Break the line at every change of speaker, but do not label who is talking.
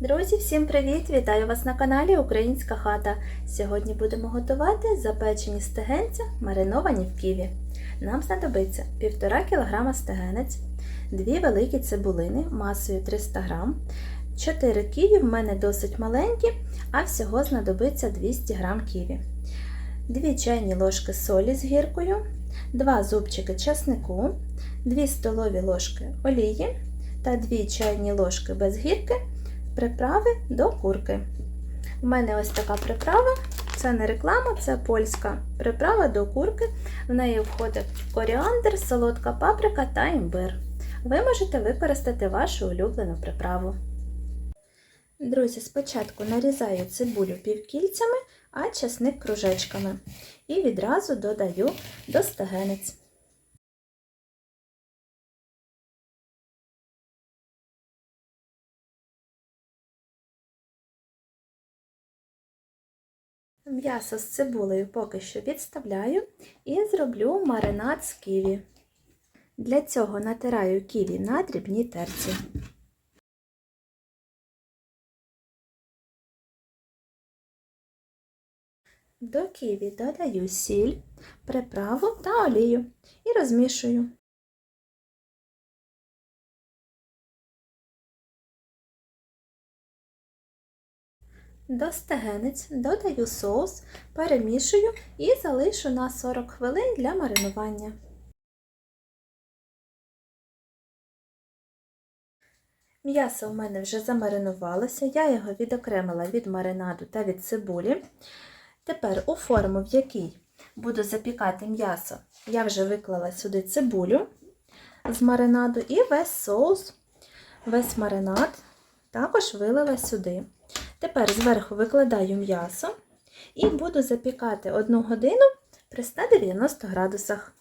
Друзі, всім привіт! Вітаю вас на каналі Українська хата. Сьогодні будемо готувати запечені стегенця, мариновані в ківі. Нам знадобиться 1,5 кг стегенець, 2 великі цибулини масою 300 г, 4 ківі в мене досить маленькі, а всього знадобиться 200 г ківі, 2 чайні ложки солі з гіркою, 2 зубчики часнику, 2 столові ложки олії та 2 чайні ложки без гірки приправи до курки. У мене ось така приправа, це не реклама, це польська приправа до курки. В неї входить коріандр, солодка паприка та імбир. Ви можете використати вашу улюблену приправу. Друзі, спочатку нарізаю цибулю півкільцями, а часник кружечками. І відразу додаю до стегенець. М'ясо з цибулею поки що відставляю і зроблю маринад з ківі. Для цього натираю ківі на дрібній терці. До ківі додаю сіль, приправу та олію і розмішую. До стегенець додаю соус, перемішую і залишу на 40 хвилин для маринування. М'ясо в мене вже замаринувалося, я його відокремила від маринаду та від цибулі. Тепер у форму, в якій буду запікати м'ясо, я вже виклала сюди цибулю з маринаду і весь соус, весь маринад також вилила сюди. Тепер зверху викладаю м'ясо і буду запікати 1 годину при 190 градусах.